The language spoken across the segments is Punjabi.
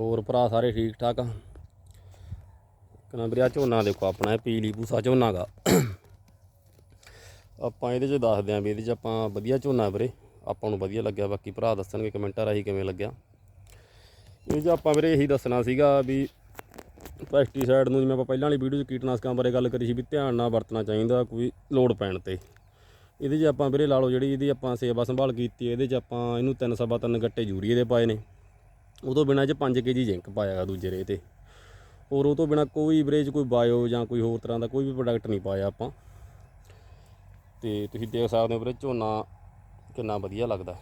ਹੋਰ ਭਰਾ ਸਾਰੇ ਠੀਕ ਠਾਕ ਆ। ਕਿੰਨਾ ਵੀਰੇ ਆਹ ਝੋਨਾ ਦੇਖੋ, ਆਪਣਾ ਇਹ ਪੀਲੀ ਪੂਸਾ ਝੋਨਾ ਗਾ। ਆਪਾਂ ਇਹਦੇ 'ਚ ਦੱਸਦੇ ਆਂ ਵੀ ਇਹਦੇ 'ਚ ਆਪਾਂ ਵਧੀਆ ਝੋਨਾ ਵੀਰੇ। ਆਪਾਂ ਨੂੰ ਵਧੀਆ ਲੱਗਿਆ, ਬਾਕੀ ਭਰਾ ਦੱਸਣਗੇ ਕਮੈਂਟਾਂ ਰਾਹੀਂ ਕਿਵੇਂ ਲੱਗਿਆ। ਇਹ 'ਚ ਆਪਾਂ ਵੀਰੇ ਇਹੀ ਦੱਸਣਾ ਸੀਗਾ ਵੀ ਪੈਸਟੀਸਾਈਡ ਨੂੰ ਜਿਵੇਂ ਆਪਾਂ ਪਹਿਲਾਂ ਵਾਲੀ ਵੀਡੀਓ 'ਚ ਕੀਟਨਾਸ਼ਕਾਂ ਬਾਰੇ ਗੱਲ ਕਰੀ ਸੀ ਵੀ ਧਿਆਨ ਨਾਲ ਵਰਤਣਾ ਚਾਹੀਦਾ, ਕੋਈ ਲੋੜ ਪੈਣ ਤੇ। ਇਹਦੇ 'ਚ ਆਪਾਂ ਵੀਰੇ ਲਾ ਲਓ ਜਿਹੜੀ ਇਹਦੀ ਆਪਾਂ ਸੇਵਾ ਸੰਭਾਲ ਕੀਤੀ ਇਹਦੇ 'ਚ ਆਪਾਂ ਇਹਨੂੰ ਤਿੰਨ ਸਵਾ ਤਿੰਨ ਗੱਟੇ ਯੂਰੀਏ ਦੇ ਪਾਏ ਨੇ। ਉਹ ਤੋਂ ਬਿਨਾਂ ਇਹ 'ਚ 5 ਕੇਜੀ ਜ਼ਿੰਕ ਪਾਇਆਗਾ ਦੂਜੇ ਰੇ ਤੇ। ਔਰ ਉਹ ਤੋਂ ਬਿਨਾਂ ਕੋਈ ਵੀਰੇ 'ਚ ਕੋਈ ਬਾਇਓ ਜਾਂ ਕੋਈ ਹੋਰ ਤਰ੍ਹਾਂ ਦਾ ਕੋਈ ਵੀ ਪ੍ਰੋਡਕਟ ਨਹੀਂ ਪਾਇਆ ਆਪਾਂ। ਤੇ ਤੁਸੀਂ ਦੇਖ ਸਕਦੇ ਹੋ ਵੀਰੇ, ਝੋਨਾ ਕਿੰਨਾ ਵਧੀਆ ਲੱਗਦਾ।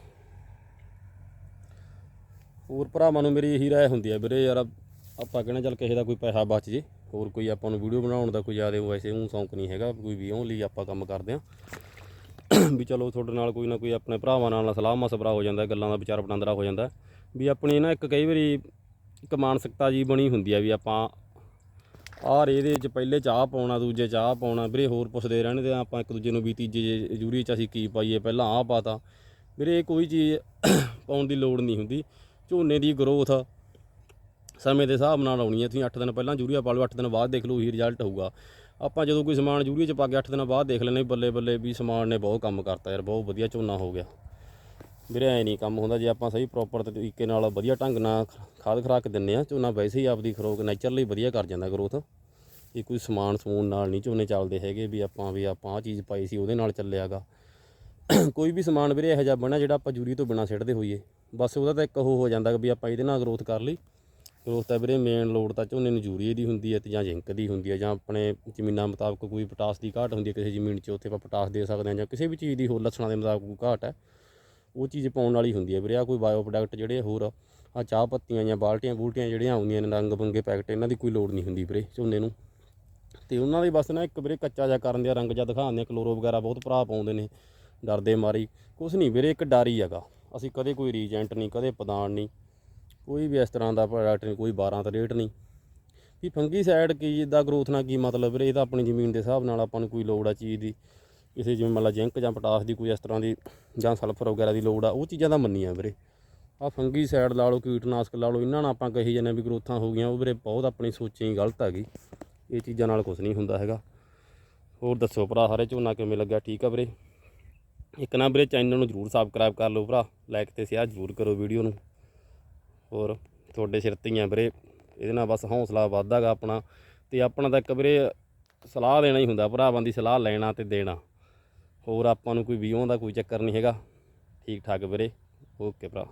ਹੋਰ ਭਰਾਵਾਂ ਨੂੰ ਮੇਰੀ ਇਹੀ ਰਾਏ ਹੁੰਦੀ ਹੈ ਵੀਰੇ, ਯਾਰ ਆਪਾਂ ਕਹਿੰਦੇ ਚੱਲ ਕਿਸੇ ਦਾ ਕੋਈ ਪੈਸਾ ਬਚ ਜੇ, ਹੋਰ ਕੋਈ ਆਪਾਂ ਨੂੰ ਵੀਡੀਓ ਬਣਾਉਣ ਦਾ ਕੋਈ ਜ਼ਿਆਦਾ ਵੈਸੇ ਉਹ ਸ਼ੌਂਕ ਨਹੀਂ ਹੈਗਾ, ਕੋਈ ਵੀ ਉਹ ਲਈ ਆਪਾਂ ਕੰਮ ਕਰਦੇ ਆ ਵੀ ਚਲੋ ਤੁਹਾਡੇ ਨਾਲ ਕੋਈ ਨਾ ਕੋਈ ਆਪਣੇ ਭਰਾਵਾਂ ਨਾਲ ਸਲਾਹ ਮਸਵਰਾ ਹੋ ਜਾਂਦਾ, ਗੱਲਾਂ ਦਾ ਵਿਚਾਰ ਵਟਾਂਦਰਾ ਹੋ ਜਾਂਦਾ। ਵੀ ਆਪਣੀ ਨਾ ਇੱਕ ਕਈ ਵਾਰੀ ਇੱਕ ਮਾਨਸਿਕਤਾ ਜੀ ਬਣੀ ਹੁੰਦੀ ਆ ਵੀ ਆਪਾਂ ਆਹ ਇਹਦੇ ਚ ਪਹਿਲੇ ਚਾਹ ਪਾਉਣਾ, ਦੂਜੇ ਚਾਹ ਪਾਉਣਾ, ਵੀਰੇ ਹੋਰ ਪੁੱਛਦੇ ਰਹਿੰਦੇ ਆ, ਆਪਾਂ ਇੱਕ ਦੂਜੇ ਨੂੰ ਵੀ ਤੀਜੇ ਜੂਰੀ ਚ ਅਸੀਂ ਕੀ ਪਾਈਏ, ਪਹਿਲਾਂ ਆਹ ਪਾਤਾ। ਵੀਰੇ ਇਹ ਕੋਈ ਚੀਜ਼ ਪਾਉਣ ਦੀ ਲੋੜ ਨਹੀਂ ਹੁੰਦੀ। ਝੋਨੇ ਦੀ ਗਰੋਥ ਸਮੇਂ ਦੇ ਹਿਸਾਬ ਨਾਲ ਆਉਣੀ ਹੈ ਤੁਸੀਂ 8 ਦਿਨ ਪਹਿਲਾਂ ਯੂਰੀਆ ਪਾ ਲਓ 8 ਦਿਨ ਬਾਅਦ ਦੇਖ ਲਓ, ਉਹੀ ਰਿਜ਼ਲਟ ਹੋਊਗਾ। ਆਪਾਂ ਜਦੋਂ ਕੋਈ ਸਮਾਨ ਯੂਰੀਆ ਚ ਪਾ ਕੇ 8 ਦਿਨ ਬਾਅਦ ਦੇਖ ਲੈਂਦੇ ਬੱਲੇ ਬੱਲੇ ਵੀ ਸਮਾਨ ਨੇ ਬਹੁਤ ਕੰਮ ਕਰਤਾ ਯਾਰ, ਬਹੁਤ ਵਧੀਆ ਝੋਨਾ ਹੋ ਗਿਆ। ਵੀਰੇ, ਐ ਨਹੀਂ ਕੰਮ ਹੁੰਦਾ, ਜੇ ਆਪਾਂ ਸਹੀ ਪ੍ਰੋਪਰ ਤਰੀਕੇ ਨਾਲ ਵਧੀਆ ਢੰਗ ਨਾਲ ਖਾਦ ਖਰਾਕ ਦਿੰਨੇ ਆ ਝੋਨਾ ਵੈਸੇ ਹੀ ਆਪਦੀ ਖਰੋਕ ਨੇਚਰਲੀ ਵਧੀਆ ਕਰ ਜਾਂਦਾ ਗਰੋਥ ਇਹ ਕੋਈ ਸਮਾਨ ਸਮੂਨ ਨਾਲ ਨਹੀਂ ਝੋਨੇ ਚੱਲਦੇ ਹੈਗੇ ਵੀ ਆਪਾਂ ਵੀ ਆਪਾਂ ਆਹ ਚੀਜ਼ ਪਾਈ ਸੀ, ਉਹਦੇ ਨਾਲ ਚੱਲਿਆਗਾ। ਕੋਈ ਵੀ ਸਮਾਨ ਵੀਰੇ, ਇਹੋ ਜਿਹਾ ਬਣਾ ਜਿਹੜਾ ਆਪਾਂ ਜੂਰੀ ਤੋਂ ਬਿਨਾ ਸਿੱਟਦੇ ਹੋਈਏ। ਬਸ ਉਹਦਾ ਤਾਂ ਇੱਕ ਉਹ ਹੋ ਜਾਂਦਾ ਵੀ ਆਪਾਂ ਇਹਦੇ ਨਾਲ ਗਰੋਥ ਕਰ ਲਈ। ਗਰੋਥ ਤਾਂ ਵੀਰੇ ਮੇਨ ਲੋੜ ਤਾਂ ਝੋਨੇ ਨੂੰ ਯੂਰੀਏ ਦੀ ਹੁੰਦੀ ਹੈ ਤੇ ਜਾਂ ਜ਼ਿੰਕ ਦੀ ਹੁੰਦੀ ਹੈ, ਜਾਂ ਆਪਣੇ ਜ਼ਮੀਨਾਂ ਮੁਤਾਬਕ ਕੋਈ ਪੋਟਾਸ ਦੀ ਘਾਟ ਹੁੰਦੀ ਹੈ, ਕਿਸੇ ਜ਼ਮੀਨ 'ਚ ਉੱਥੇ ਆਪਾਂ ਪੋਟਾਸ ਦੇ ਸਕਦੇ ਹਾਂ ਜਾਂ ਕਿਸੇ ਵੀ ਚੀਜ਼ ਦੀ ਹੋਰ ਲੱਛਣਾਂ ਦੇ ਮੁਤਾਬਕ ਕੋਈ ਘਾਟ ਹੈ। ਉਹ ਚੀਜ਼ ਪਾਉਣ ਵਾਲੀ ਹੁੰਦੀ ਹੈ ਵੀਰੇ ਆ ਕੋਈ ਬਾਇਓ ਪ੍ਰੋਡਕਟ ਜਿਹੜੇ ਹੋਰ ਆ ਚਾਹ ਪੱਤੀਆਂ ਜਾਂ ਬਾਲਟੀਆਂ ਬੂਲਟੀਆਂ ਜਿਹੜੀਆਂ ਆਉਂਦੀਆਂ ਨੇ, ਰੰਗ ਬੰਗੇ ਪੈਕਟ, ਇਹਨਾਂ ਦੀ ਕੋਈ ਲੋੜ ਨਹੀਂ ਹੁੰਦੀ ਵੀਰੇ ਝੋਨੇ ਨੂੰ। ਤੇ ਉਹਨਾਂ ਦੇ ਬਸ ਨਾ ਇੱਕ ਵੀਰੇ ਕੱਚਾ ਜਿਹਾ ਕਰਨ ਦੇ ਰੰਗ ਜਿਹਾ ਦਿਖਾਉਂਦੇ ਆ ਕਲੋਰੋ ਵਗੈਰਾ ਬਹੁਤ ਭਰਾ ਪਾਉਂਦੇ ਨੇ, ਡਰਦੇ ਮਾਰੀ। ਕੁਛ ਨਹੀਂ ਵੀਰੇ, ਇੱਕ ਡਰ ਹੀ ਹੈਗਾ। ਅਸੀਂ ਕਦੇ ਕੋਈ ਰੀਜੈਂਟ ਨਹੀਂ, ਕਦੇ ਪਦਾਨ ਨਹੀਂ, ਕੋਈ ਵੀ ਇਸ ਤਰ੍ਹਾਂ ਦਾ ਪ੍ਰੋਡਕਟ ਨਹੀਂ, ਕੋਈ 12 ਦਾ ਰੇਟ ਨਹੀਂ। ਵੀ ਫੰਗੀ ਸਾਈਡ ਕੀ ਦਾ ਗਰੋਥ ਨਾਲ ਕੀ ਮਤਲਬ ਵੀਰੇ, ਇਹ ਤਾਂ ਆਪਣੀ ਜ਼ਮੀਨ ਦੇ ਹਿਸਾਬ ਨਾਲ ਆਪਾਂ ਨੂੰ ਕੋਈ ਲੋੜ ਆ ਚੀਜ਼ ਦੀ। ਕਿਸੇ ਜਿਵੇਂ ਮਤਲਬ ਜ਼ਿੰਕ ਜਾਂ ਪੋਟਾਸ ਦੀ ਕੋਈ ਇਸ ਤਰ੍ਹਾਂ ਦੀ ਜਾਂ ਸਲਫਰ ਵਗੈਰਾ ਦੀ ਲੋੜ ਆ, ਉਹ ਚੀਜ਼ਾਂ ਦਾ ਮੰਨੀਆਂ ਵੀਰੇ। ਆ ਫੰਗੀ ਸਾਈਡ ਲਾ ਲਓ, ਕੀਟਨਾਸ਼ਕ ਲਾ ਲਓ, ਇਹਨਾਂ ਨਾਲ ਆਪਾਂ ਕਹੀ ਜਾਂਦੇ ਵੀ ਗਰੋਥਾਂ ਹੋ ਗਈਆਂ, ਉਹ ਵੀਰੇ ਬਹੁਤ ਆਪਣੀ ਸੋਚੇ ਹੀ ਗਲਤ ਹੈਗੀ ਇਹ ਚੀਜ਼ਾਂ ਨਾਲ ਕੁਝ ਨਹੀਂ ਹੁੰਦਾ ਹੈਗਾ। ਹੋਰ ਦੱਸੋ ਭਰਾ ਸਾਰੇ ਝੋਨਾ ਕਿਵੇਂ ਲੱਗਿਆ? ਠੀਕ ਆ ਵੀਰੇ? ਇੱਕ ਨਾ ਵੀਰੇ ਚੈਨਲ ਨੂੰ ਜਰੂਰ ਸਬਸਕ੍ਰਾਈਬ ਕਰ ਲਓ ਭਰਾ ਲਾਈਕ ਤੇ ਸ਼ੇਅਰ ਜਰੂਰ ਕਰੋ ਵੀਡੀਓ ਨੂੰ। ਹੋਰ, ਤੁਹਾਡੇ ਸਿਰ ਤੇ ਹੀ ਆ ਵੀਰੇ। ਇਹਦੇ ਨਾਲ ਬਸ ਹੌਸਲਾ ਵੱਧਦਾਗਾ ਆਪਣਾ। ਤੇ ਆਪਣਾ ਤਾਂ ਇੱਕ ਵੀਰੇ ਸਲਾਹ ਦੇਣਾ ਹੀ ਹੁੰਦਾ ਭਰਾਵਾਂ ਦੀ, ਸਲਾਹ ਲੈਣਾ ਤੇ ਦੇਣਾ। ਹੋਰ ਆਪਾਂ ਨੂੰ ਕੋਈ ਵੀਓਂ ਦਾ ਕੋਈ ਚੱਕਰ ਨਹੀਂ ਹੈਗਾ। ਠੀਕ ਠਾਕ ਵੀਰੇ। ਓਕੇ ਭਰਾ।